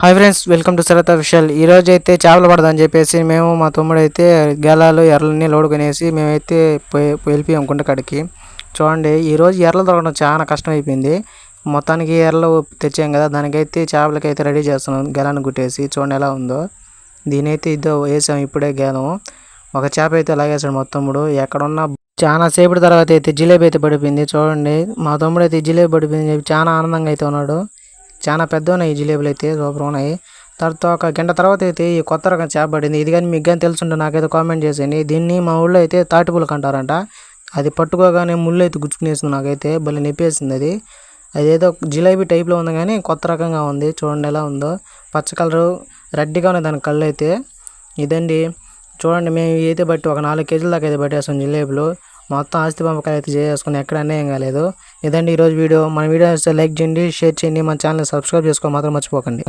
Hi friends welcome to సరత విషయాల్ ఈ రోజు అయితే చేపలు పడదని చెప్పేసి మేము మా తమ్ముడు అయితే గెలాలు ఎర్రలన్నీ లోడుకునేసి మేమైతే పోయి వెళ్ళిపోయాం గుంటకాడికి చూడండి ఈరోజు ఎర్రలు దొరకడం చాలా కష్టం అయిపోయింది మొత్తానికి ఎర్రలు తెచ్చాం కదా దానికైతే చేపలకి అయితే రెడీ చేస్తున్నాం గెలాన్ని కుట్టేసి చూడండి ఎలా ఉందో. దీనైతే ఇదో వేసాం ఇప్పుడే గేలం ఒక చేప అయితే లాగేశాడు మా తమ్ముడు. ఎక్కడున్నా చాలా సేపటి తర్వాత అయితే జిలేబీ అయితే పడిపోయింది. చూడండి మా తమ్ముడు అయితే జిలేబీ పడిపోయింది చెప్పి చాలా ఆనందంగా అయితే ఉన్నాడు. చాలా పెద్దవున్నాయి ఈ జిలేబులు అయితే సూపర్ ఉన్నాయి. తర్వాత ఒక గంట తర్వాత అయితే ఈ కొత్త రకం చేప పడింది ఇది కానీ మీకు కానీ తెలుసుంటే నాకైతే కామెంట్ చేసేయండి. దీన్ని మా ఊళ్ళో అయితే తాటిపులకు అంటారంట అది పట్టుకోగానే ముళ్ళు అయితే గుచ్చుకునేసింది నాకైతే. భలే నొప్పేసింది అది. అదేదో జిలేబీ టైప్లో ఉంది కానీ కొత్త రకంగా ఉంది. చూడండి ఎలా ఉందో. పచ్చ కలరు రెడ్గా ఉన్నాయి దాని కళ్ళు అయితే. ఇదండి. చూడండి మేము అయితే బట్టి ఒక నాలుగు కేజీల దాకా అయితే పట్టేస్తాం జిలేబీలు. మొత్తం ఆస్తి పంపకాలు అయితే చేసుకుని ఎక్కడ అన్యాయం కాలేదు. ఇదండి ఈరోజు వీడియో? మన వీడియో లైక్ చేయండి షేర్ చేయండి మన ఛానల్ సబ్స్క్రైబ్ చేసుకో మాత్రం మర్చిపోకండి.